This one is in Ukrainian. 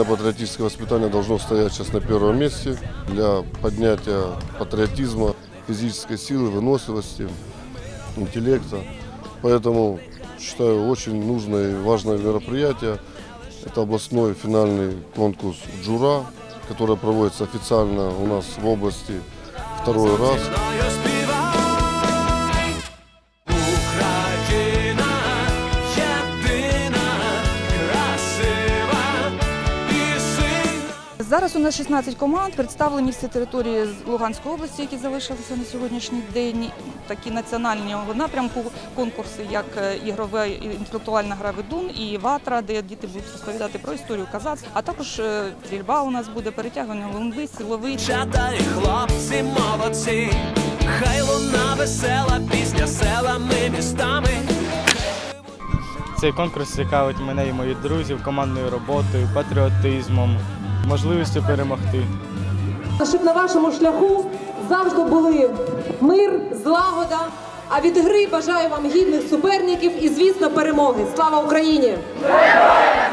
Военно-патриотическое воспитание должно стоять сейчас на первом месте для поднятия патриотизма, физической силы, выносливости, интеллекта. Поэтому считаю очень нужное и важное мероприятие. Это областной финальный конкурс «Джура», который проводится официально у нас в области второй раз. Зараз у нас 16 команд, представлені всі території з Луганської області, які залишилися на сьогоднішній день. Такі національні напрямку конкурси, як е, ігрова і інтелектуальна гра ведун і ватра, де діти будуть розповідати про історію казацтва, а також е, стрільба у нас буде перетягування лунби, силовий. Дівчата хлопці молодці, хай луна весела пісня селами, містами. Цей конкурс цікавить мене і моїх друзів командною роботою, патріотизмом, можливістю перемогти. щоб на вашому шляху завжди були мир, злагода. А від гри бажаю вам гідних суперників і, звісно, перемоги. Слава Україні! Героям